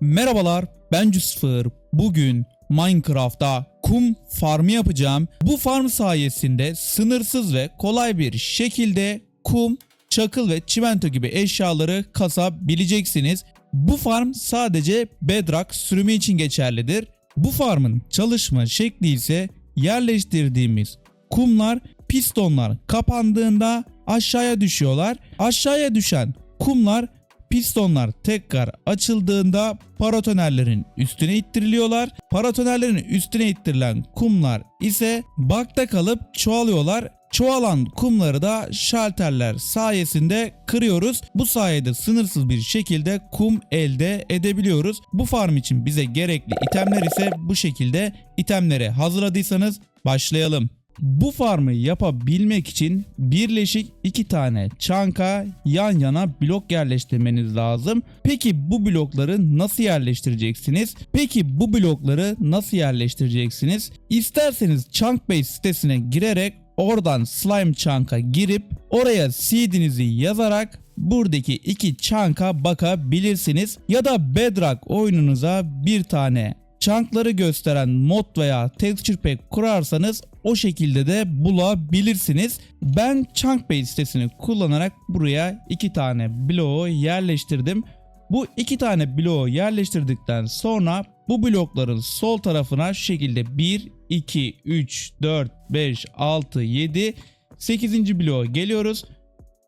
Merhabalar, ben Cüsfır. Bugün Minecraft'ta kum farmı yapacağım. Bu farm sayesinde sınırsız ve kolay bir şekilde kum, çakıl ve çimento gibi eşyaları kasabileceksiniz. Bu farm sadece Bedrock sürümü için geçerlidir. Bu farmın çalışma şekli ise yerleştirdiğimiz kumlar pistonlar kapandığında aşağıya düşüyorlar. Aşağıya düşen kumlar pistonlar tekrar açıldığında paratonerlerin üstüne ittiriliyorlar. Paratonerlerin üstüne ittirilen kumlar ise bakta kalıp çoğalıyorlar. Çoğalan kumları da şalterler sayesinde kırıyoruz. Bu sayede sınırsız bir şekilde kum elde edebiliyoruz. Bu farm için bize gerekli itemler ise bu şekilde itemleri hazırladıysanız başlayalım. Bu farmı yapabilmek için birleşik iki tane çanka yan yana blok yerleştirmeniz lazım. Peki bu blokları nasıl yerleştireceksiniz? Peki bu blokları nasıl yerleştireceksiniz? İsterseniz Chunkbase sitesine girerek oradan slime chunk'a girip oraya seed'inizi yazarak buradaki iki chunk'a bakabilirsiniz. Ya da Bedrock oyununuza bir tane chunk'ları gösteren mod veya texture pack kurarsanız o şekilde de bulabilirsiniz. Ben Chunkbase sitesini kullanarak buraya iki tane bloğu yerleştirdim. Bu iki tane bloğu yerleştirdikten sonra bu blokların sol tarafına şu şekilde 1, 2, 3, 4, 5, 6, 7, 8. bloğa geliyoruz.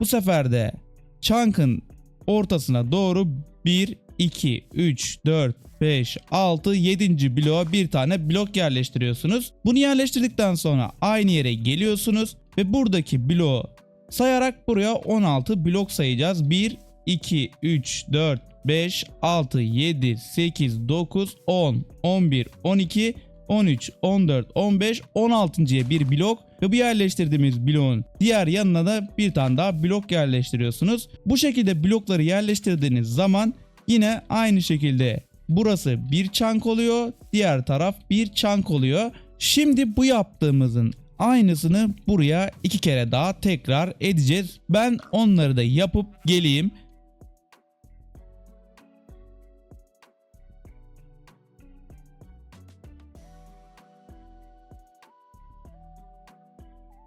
Bu sefer de chunk'ın ortasına doğru 1, 2, 3, 4, 5, 6, 7. bloğa bir tane blok yerleştiriyorsunuz. Bunu yerleştirdikten sonra aynı yere geliyorsunuz ve buradaki bloğu sayarak buraya 16 blok sayacağız. 1, 2, 3, 4, 5, 6, 7, 8, 9, 10, 11, 12, 13, 14, 15, 16.ya bir blok ve bu yerleştirdiğimiz bloğun diğer yanına da bir tane daha blok yerleştiriyorsunuz. Bu şekilde blokları yerleştirdiğiniz zaman yine aynı şekilde burası bir çank oluyor, diğer taraf bir çank oluyor. Şimdi bu yaptığımızın aynısını buraya iki kere daha tekrar edeceğiz. Ben onları da yapıp geleyim.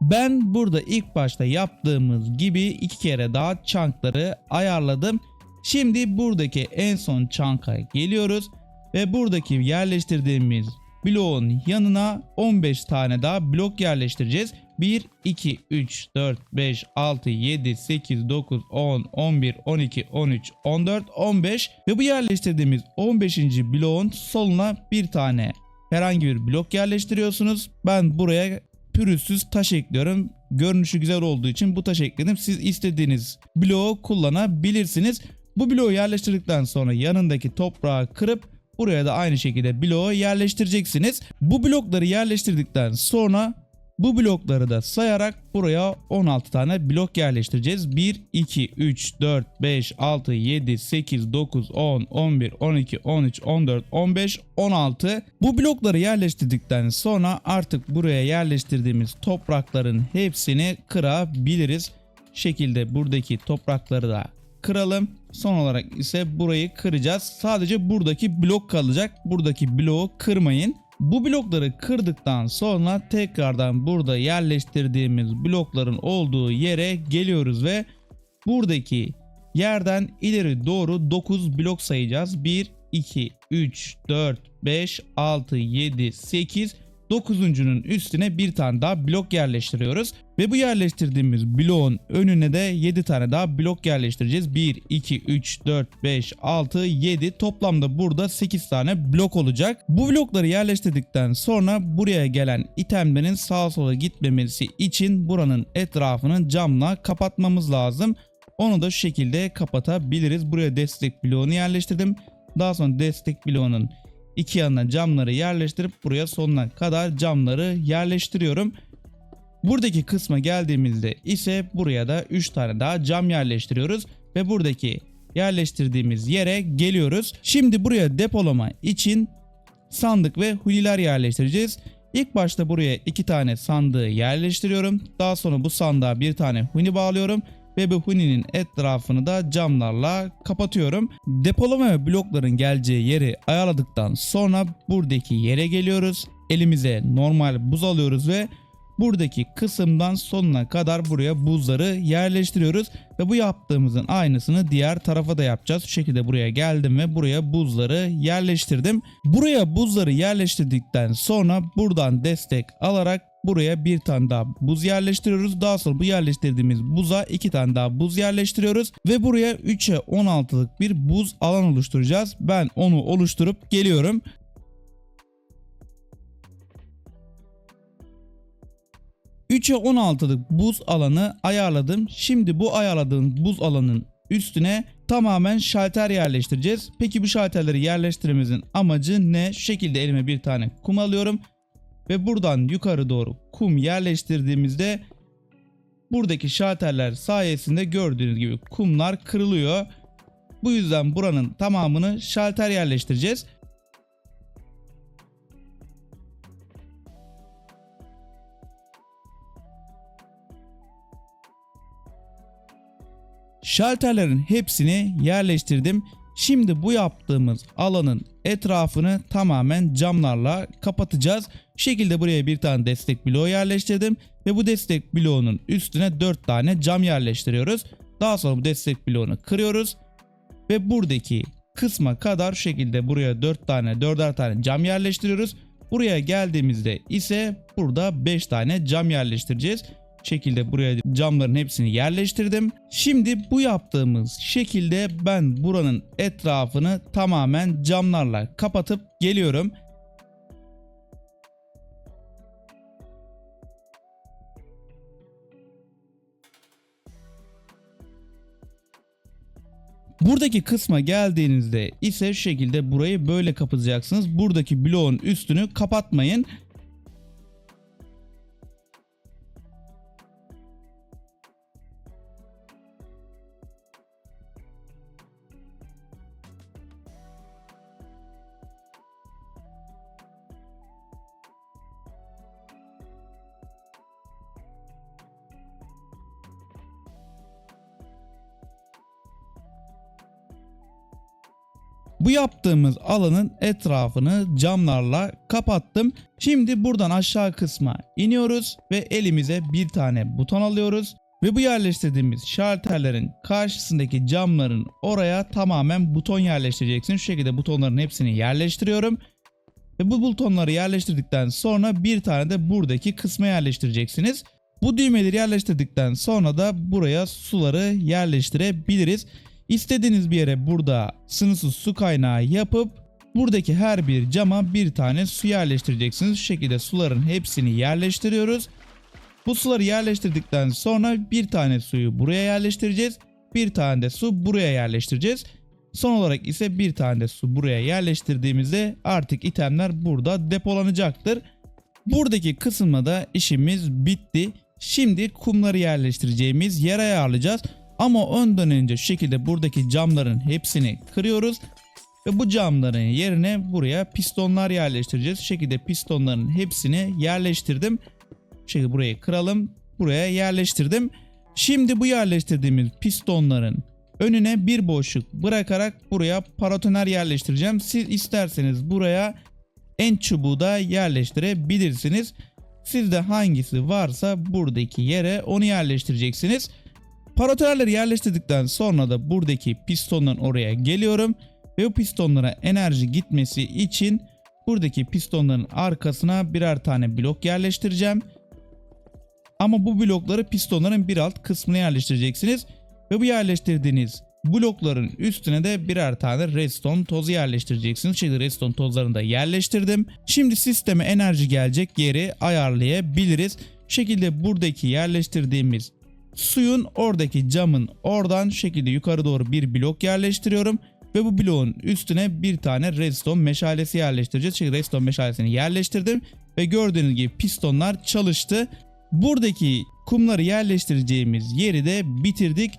Ben burada ilk başta yaptığımız gibi iki kere daha chunkları ayarladım. Şimdi buradaki en son chunk'a geliyoruz ve buradaki yerleştirdiğimiz bloğun yanına 15 tane daha blok yerleştireceğiz. 1, 2, 3, 4, 5, 6, 7, 8, 9, 10, 11, 12, 13, 14, 15 ve bu yerleştirdiğimiz 15. bloğun soluna bir tane herhangi bir blok yerleştiriyorsunuz. Ben buraya pürüzsüz taş ekliyorum. Görünüşü güzel olduğu için bu taş ekledim. Siz istediğiniz bloğu kullanabilirsiniz. Bu bloğu yerleştirdikten sonra yanındaki toprağı kırıp buraya da aynı şekilde bloğu yerleştireceksiniz. Bu blokları yerleştirdikten sonra bu blokları da sayarak buraya 16 tane blok yerleştireceğiz. 1, 2, 3, 4, 5, 6, 7, 8, 9, 10, 11, 12, 13, 14, 15, 16. Bu blokları yerleştirdikten sonra artık buraya yerleştirdiğimiz toprakların hepsini kırabiliriz. Şekilde buradaki toprakları da kıralım. Son olarak ise burayı kıracağız. Sadece buradaki blok kalacak. Buradaki bloğu kırmayın. Bu blokları kırdıktan sonra tekrardan burada yerleştirdiğimiz blokların olduğu yere geliyoruz ve buradaki yerden ileri doğru 9 blok sayacağız. 1, 2, 3, 4, 5, 6, 7, 8, 9'uncunun üstüne bir tane daha blok yerleştiriyoruz. Ve bu yerleştirdiğimiz bloğun önüne de 7 tane daha blok yerleştireceğiz. 1, 2, 3, 4, 5, 6, 7 toplamda burada 8 tane blok olacak. Bu blokları yerleştirdikten sonra buraya gelen itemlerin sağa sola gitmemesi için buranın etrafını camla kapatmamız lazım. Onu da şu şekilde kapatabiliriz. Buraya destek bloğunu yerleştirdim. Daha sonra destek bloğunun iki yanına camları yerleştirip buraya sonuna kadar camları yerleştiriyorum. Buradaki kısma geldiğimizde ise buraya da 3 tane daha cam yerleştiriyoruz ve buradaki yerleştirdiğimiz yere geliyoruz. Şimdi buraya depolama için sandık ve huliler yerleştireceğiz. İlk başta buraya iki tane sandığı yerleştiriyorum. Daha sonra bu sandığa bir tane huni bağlıyorum Bebe Huni'nin etrafını da camlarla kapatıyorum. Depolama ve blokların geleceği yeri ayarladıktan sonra buradaki yere geliyoruz. Elimize normal buz alıyoruz ve buradaki kısımdan sonuna kadar buraya buzları yerleştiriyoruz ve bu yaptığımızın aynısını diğer tarafa da yapacağız. Şu şekilde buraya geldim ve buraya buzları yerleştirdim. Buraya buzları yerleştirdikten sonra buradan destek alarak buraya bir tane daha buz yerleştiriyoruz. Daha sonra bu yerleştirdiğimiz buza iki tane daha buz yerleştiriyoruz ve buraya 3'e 16'lık bir buz alan oluşturacağız. Ben onu oluşturup geliyorum. ...3'e 16'lık buz alanı ayarladım. Şimdi bu ayarladığım buz alanının üstüne tamamen şalter yerleştireceğiz. Peki bu şalterleri yerleştirmemizin amacı ne? Şu şekilde elime bir tane kum alıyorum. Ve buradan yukarı doğru kum yerleştirdiğimizde... ...buradaki şalterler sayesinde gördüğünüz gibi kumlar kırılıyor. Bu yüzden buranın tamamını şalter yerleştireceğiz. Şalterlerin hepsini yerleştirdim. Şimdi bu yaptığımız alanın etrafını tamamen camlarla kapatacağız. Şu şekilde buraya bir tane destek bloğu yerleştirdim ve bu destek bloğunun üstüne 4 tane cam yerleştiriyoruz. Daha sonra bu destek bloğunu kırıyoruz ve buradaki kısma kadar şu şekilde buraya 4 tane 4'er tane cam yerleştiriyoruz. Buraya geldiğimizde ise burada 5 tane cam yerleştireceğiz şekilde buraya camların hepsini yerleştirdim. Şimdi bu yaptığımız şekilde ben buranın etrafını tamamen camlarla kapatıp geliyorum. Buradaki kısma geldiğinizde ise şekilde burayı böyle kapatacaksınız. Buradaki bloğun üstünü kapatmayın. Bu yaptığımız alanın etrafını camlarla kapattım. Şimdi buradan aşağı kısma iniyoruz ve elimize bir tane buton alıyoruz. Ve bu yerleştirdiğimiz şalterlerin karşısındaki camların oraya tamamen buton yerleştireceksin. Şu şekilde butonların hepsini yerleştiriyorum. Ve bu butonları yerleştirdikten sonra bir tane de buradaki kısma yerleştireceksiniz. Bu düğmeleri yerleştirdikten sonra da buraya suları yerleştirebiliriz. İstediğiniz bir yere burada sınırsız su kaynağı yapıp buradaki her bir cama bir tane su yerleştireceksiniz. Şu şekilde suların hepsini yerleştiriyoruz. Bu suları yerleştirdikten sonra bir tane suyu buraya yerleştireceğiz. Bir tane de su buraya yerleştireceğiz. Son olarak ise bir tane de su buraya yerleştirdiğimizde artık itemler burada depolanacaktır. Buradaki kısımda da işimiz bitti. Şimdi kumları yerleştireceğimiz yer ayarlayacağız. Ama ondan önce şu şekilde buradaki camların hepsini kırıyoruz. Ve bu camların yerine buraya pistonlar yerleştireceğiz. Şu şekilde pistonların hepsini yerleştirdim. Şekilde burayı kıralım. Buraya yerleştirdim. Şimdi bu yerleştirdiğimiz pistonların önüne bir boşluk bırakarak buraya paratoner yerleştireceğim. Siz isterseniz buraya en çubuğu da yerleştirebilirsiniz. Sizde hangisi varsa buradaki yere onu yerleştireceksiniz. Paratonerleri yerleştirdikten sonra da buradaki pistondan oraya geliyorum. Ve bu pistonlara enerji gitmesi için buradaki pistonların arkasına birer tane blok yerleştireceğim. Ama bu blokları pistonların bir alt kısmına yerleştireceksiniz. Ve bu yerleştirdiğiniz blokların üstüne de birer tane redstone tozu yerleştireceksiniz. Şimdi redstone tozlarını da yerleştirdim. Şimdi sisteme enerji gelecek yeri ayarlayabiliriz. Şu şekilde buradaki yerleştirdiğimiz suyun oradaki camın oradan şekilde yukarı doğru bir blok yerleştiriyorum. Ve bu bloğun üstüne bir tane redstone meşalesi yerleştireceğiz. Şimdi redstone meşalesini yerleştirdim. Ve gördüğünüz gibi pistonlar çalıştı. Buradaki kumları yerleştireceğimiz yeri de bitirdik.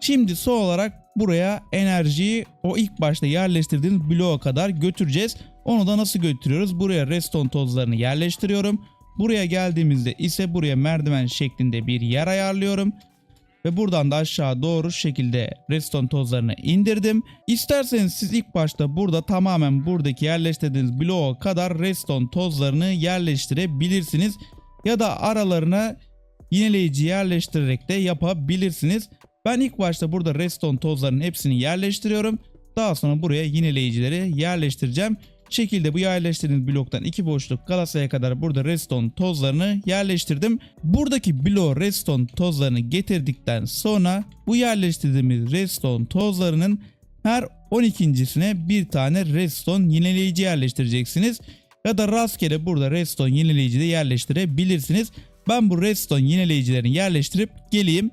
Şimdi son olarak buraya enerjiyi o ilk başta yerleştirdiğimiz bloğa kadar götüreceğiz. Onu da nasıl götürüyoruz? Buraya redstone tozlarını yerleştiriyorum. Buraya geldiğimizde ise buraya merdiven şeklinde bir yer ayarlıyorum. ve buradan da aşağı doğru şekilde redstone tozlarını indirdim. İsterseniz siz ilk başta burada tamamen buradaki yerleştirdiğiniz bloğa kadar redstone tozlarını yerleştirebilirsiniz. Ya da aralarına yineleyici yerleştirerek de yapabilirsiniz. Ben ilk başta burada redstone tozlarının hepsini yerleştiriyorum. Daha sonra buraya yineleyicileri yerleştireceğim. Şekilde bu yerleştirdiğiniz bloktan iki boşluk kalasaya kadar burada redstone tozlarını yerleştirdim. Buradaki bloğu redstone tozlarını getirdikten sonra bu yerleştirdiğimiz redstone tozlarının her 12.sine bir tane redstone yineleyici yerleştireceksiniz. Ya da rastgele burada redstone yineleyici de yerleştirebilirsiniz. Ben bu redstone yineleyicilerini yerleştirip geleyim.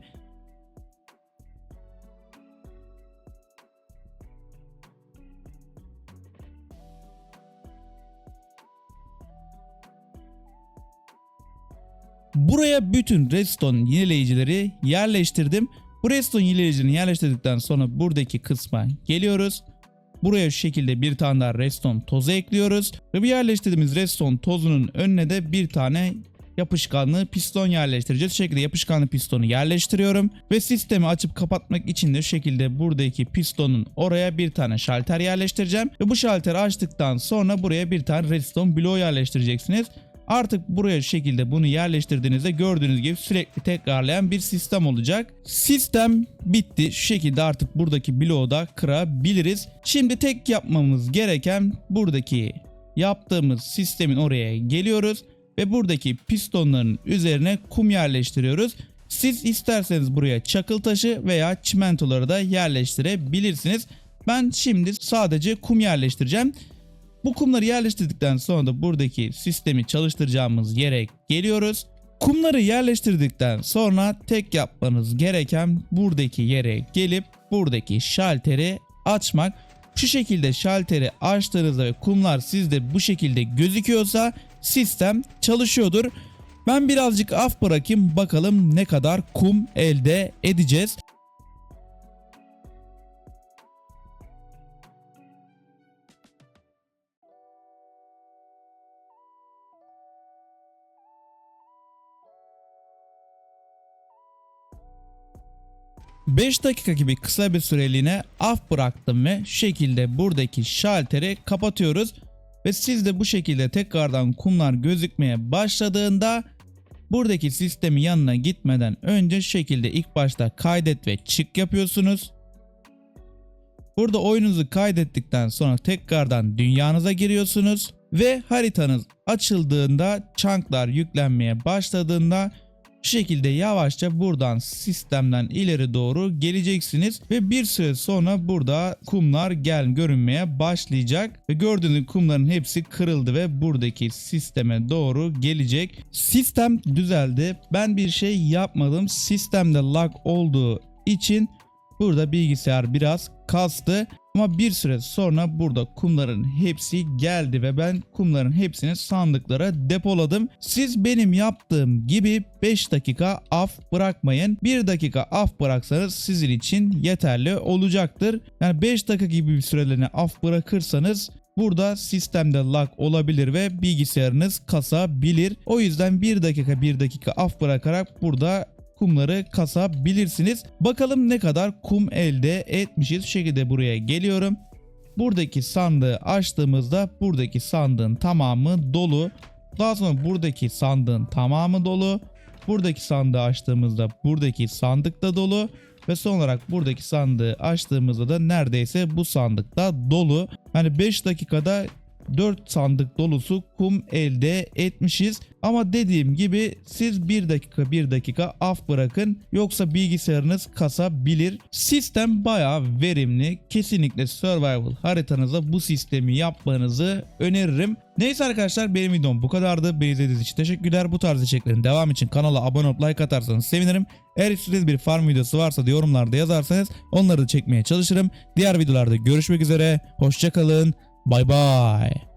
Buraya bütün redstone yineleyicileri yerleştirdim. Bu redstone yineleyicilerini yerleştirdikten sonra buradaki kısma geliyoruz. Buraya şu şekilde bir tane daha redstone tozu ekliyoruz. Ve bu yerleştirdiğimiz redstone tozunun önüne de bir tane yapışkanlı piston yerleştireceğiz. Şu şekilde yapışkanlı pistonu yerleştiriyorum. Ve sistemi açıp kapatmak için de şu şekilde buradaki pistonun oraya bir tane şalter yerleştireceğim. Ve bu şalteri açtıktan sonra buraya bir tane redstone bloğu yerleştireceksiniz. Artık buraya şekilde bunu yerleştirdiğinizde gördüğünüz gibi sürekli tekrarlayan bir sistem olacak. Sistem bitti. Şu şekilde artık buradaki bloğu da kırabiliriz. Şimdi tek yapmamız gereken buradaki yaptığımız sistemin oraya geliyoruz ve buradaki pistonların üzerine kum yerleştiriyoruz. Siz isterseniz buraya çakıl taşı veya çimentoları da yerleştirebilirsiniz. Ben şimdi sadece kum yerleştireceğim. Bu kumları yerleştirdikten sonra da buradaki sistemi çalıştıracağımız yere geliyoruz. Kumları yerleştirdikten sonra tek yapmanız gereken buradaki yere gelip buradaki şalteri açmak. Şu şekilde şalteri açtığınızda ve kumlar sizde bu şekilde gözüküyorsa sistem çalışıyordur. Ben birazcık af bırakayım bakalım ne kadar kum elde edeceğiz. ...5 dakika gibi kısa bir süreliğine af bıraktım ve şu şekilde buradaki şalteri kapatıyoruz. Ve siz de bu şekilde tekrardan kumlar gözükmeye başladığında buradaki sistemin yanına gitmeden önce şu şekilde ilk başta kaydet ve çık yapıyorsunuz. Burada oyununuzu kaydettikten sonra tekrardan dünyanıza giriyorsunuz ve haritanız açıldığında chunklar yüklenmeye başladığında şu şekilde yavaşça buradan sistemden ileri doğru geleceksiniz ve bir süre sonra burada kumlar gel görünmeye başlayacak ve gördüğünüz kumların hepsi kırıldı ve buradaki sisteme doğru gelecek. Sistem düzeldi. Ben bir şey yapmadım. Sistemde lag olduğu için burada bilgisayar biraz kastı. Ama bir süre sonra burada kumların hepsi geldi ve ben kumların hepsini sandıklara depoladım. Siz benim yaptığım gibi 5 dakika af bırakmayın. 1 dakika af bıraksanız sizin için yeterli olacaktır. Yani 5 dakika gibi bir süreliğine af bırakırsanız Burada sistemde lag olabilir ve bilgisayarınız kasabilir. O yüzden 1 dakika 1 dakika af bırakarak burada kumları kasabilirsiniz. Bakalım ne kadar kum elde etmişiz. Şekilde buraya geliyorum. Buradaki sandığı açtığımızda buradaki sandığın tamamı dolu. Daha sonra buradaki sandığın tamamı dolu. Buradaki sandığı açtığımızda buradaki sandık da dolu. Ve son olarak buradaki sandığı açtığımızda da neredeyse bu sandık da dolu. Hani 5 dakikada 4 sandık dolusu kum elde etmişiz. Ama dediğim gibi siz 1 dakika 1 dakika af bırakın yoksa bilgisayarınız kasabilir. Sistem bayağı verimli. Kesinlikle survival haritanıza bu sistemi yapmanızı öneririm. Neyse arkadaşlar benim videom bu kadardı. Beni izlediğiniz için teşekkürler. Bu tarz içeriklerin devam için kanala abone olup like atarsanız sevinirim. Eğer istediğiniz bir farm videosu varsa da yorumlarda yazarsanız onları da çekmeye çalışırım. Diğer videolarda görüşmek üzere. Hoşçakalın. Bye bye.